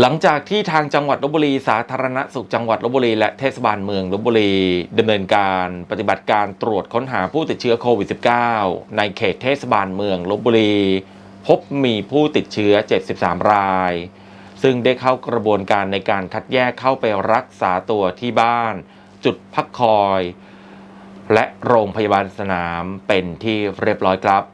หลังจากที่ทางจังหวัดลบบุรี สาธารณสุขจังหวัดลบบุรี และเทศบาลเมืองลบบุรีดำเนินการปฏิบัติการตรวจค้นหาผู้ติดเชื้อโควิด -19 ในเขตเทศบาลเมืองลบบุรี พบมีผู้ติดเชื้อ 73 ราย ซึ่งได้เข้ากระบวนการในการคัดแยกเข้าไปรักษาตัวที่บ้าน จุดพักคอย และโรงพยาบาลสนามเป็นที่เรียบร้อยครับ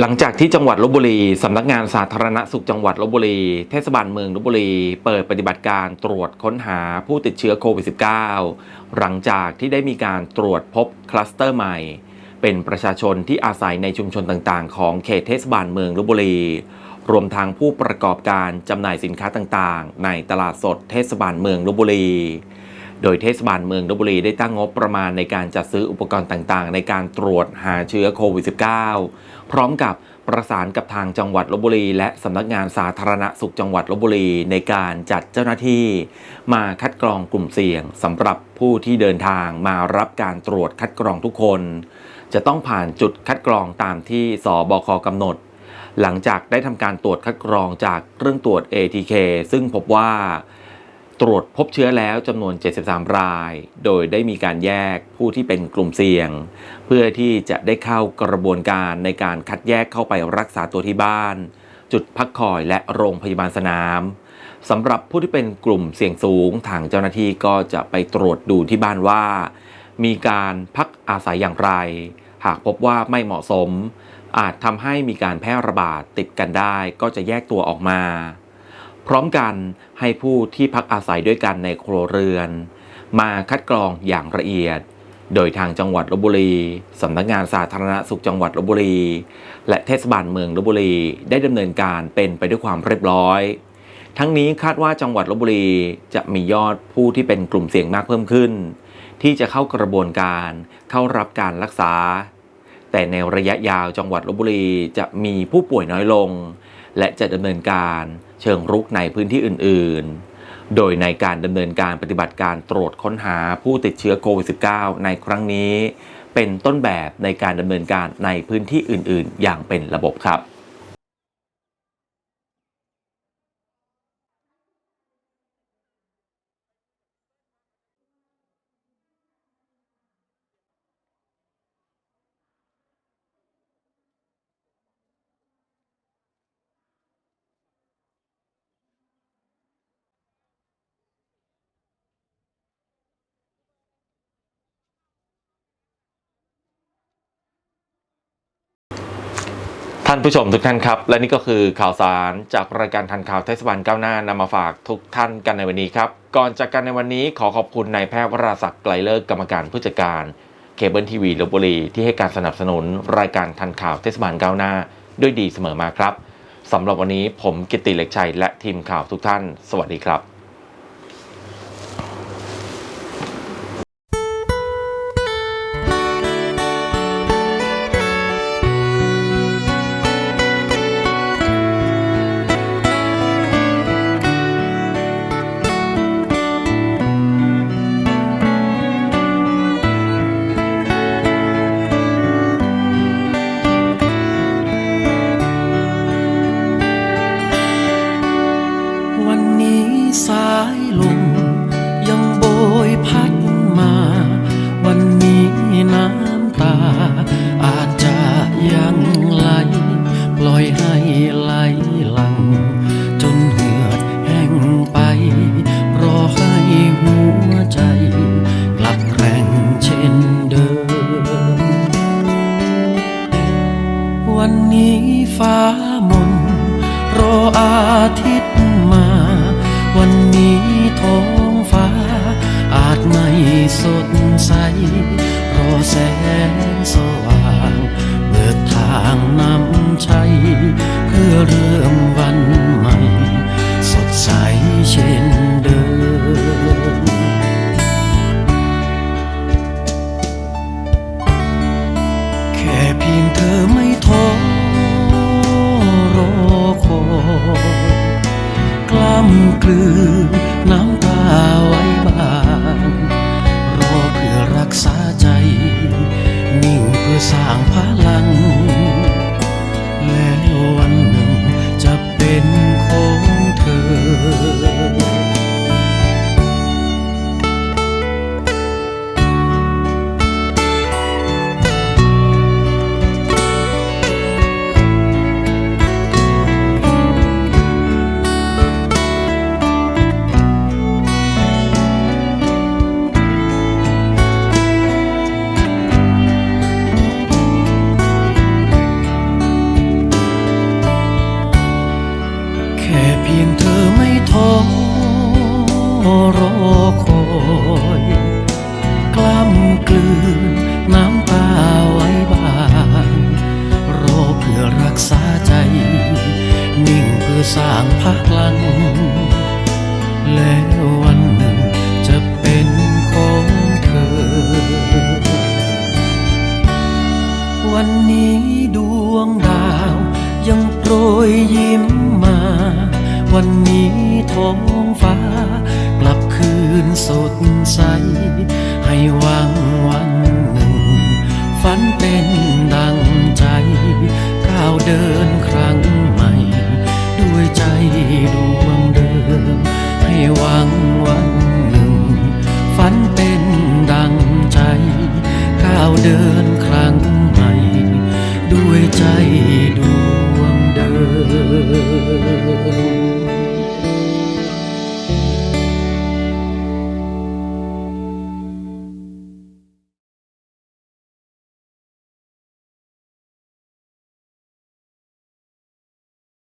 หลังจากที่จังหวัดลบบุรีสำนักงานสาธารณสุขจังหวัดลบบุรี เทศบาลเมืองลบบุรี เปิดปฏิบัติการตรวจค้นหาผู้ติดเชื้อโควิด -19 หลังจากที่ได้มีการตรวจพบคลัสเตอร์ใหม่ เป็นประชาชนที่อาศัยในชุมชนต่างๆ ของเขตเทศบาลเมืองลบบุรี รวมทั้งผู้ประกอบการจำหน่ายสินค้าต่างๆ ในตลาดสดเทศบาลเมืองลบบุรี โดยเทศบาลเมืองลบบุรีได้ตั้งงบประมาณในการจัดซื้ออุปกรณ์ต่างๆ ในการตรวจหาเชื้อโควิด -19 พร้อมกับประสานกับทางจังหวัดลบบุรี และสำนักงานสาธารณสุขจังหวัดลบบุรี ในการจัดเจ้าหน้าที่ มาคัดกรองกลุ่มเสี่ยงสำหรับผู้ที่เดินทางมารับการตรวจคัดกรองทุกคน จะต้องผ่านจุดคัดกรองตามที่สบคกำหนด หลังจากได้ทำการตรวจคัดกรองจากเครื่องตรวจ ATK ซึ่งพบว่า ตรวจพบเชื้อแล้วจำนวน 73 ราย โดยได้มีการแยกผู้ที่เป็นกลุ่มเสี่ยง เพื่อที่จะได้เข้ากระบวนการในการคัดแยกเข้าไปรักษาตัวที่บ้าน จุดพักคอยและโรงพยาบาลสนามสำหรับผู้ที่เป็นกลุ่มเสี่ยงสูง ทางเจ้าหน้าที่ก็จะไปตรวจดูที่บ้านว่า มีการพักอาศัยอย่างไร หากพบว่าไม่เหมาะสม อาจทำให้มีการแพร่ระบาดติดกันได้ ก็จะแยกตัวออกมา พร้อมกันให้ผู้ที่พักอาศัยด้วยกันในครัวเรือน มาคัดกรองอย่างละเอียด โดยทางจังหวัดลบบุรีสำนักงานสาธารณสุขจังหวัดลบบุรี และเทศบาลเมืองลบบุรีได้ดำเนินการเป็นไปด้วยความเรียบร้อย ทั้งนี้คาดว่าจังหวัดลบบุรีจะมียอดผู้ที่เป็นกลุ่มเสี่ยงมากเพิ่มขึ้น ที่จะเข้ากระบวนการเข้ารับการรักษา แต่ในระยะยาวจังหวัดลบบุรีจะมีผู้ป่วยน้อยลง และจะดำเนินการ เชิงรุกในพื้นที่อื่น ๆ โดยในการดำเนินการปฏิบัติการตรวจค้นหาผู้ติดเชื้อโควิด -19 ในครั้งนี้ เป็นต้นแบบในการดำเนินการในพื้นที่อื่น ๆ อย่างเป็นระบบครับ ท่านผู้ชมทุกท่านครับ และนี่ก็คือข่าวสารจากรายการทันข่าวเทศบาลก้าวหน้านำมาฝากทุกท่านกันในวันนี้ครับ ก่อนจากกันในวันนี้ขอขอบคุณนายแพทย์วราศักดิ์ไกลเลิกกรรมการผู้จัดการเคเบิลทีวีลบบุรีที่ให้การสนับสนุนรายการทันข่าวเทศบาลก้าวหน้า ด้วยดีเสมอมาครับสำหรับวันนี้ผมกิติเล็กชัยและทีมข่าวทุกท่าน สวัสดีครับา สร้างพลัง แล้ววันหนึ่งจะเป็นของเธอ สร้างพลัง แล้ววันหนึ่งจะเป็นของเธอ วันนี้ดวงดาว ยังโปรยยิ้มมา วันนี้ท้องฟ้า กลับคืนสดใส ให้หวังวันหนึ่ง ฝันเป็นดังใจ ก้าวเดินครั้งใหม่ ใจดวงเดิมให้วาง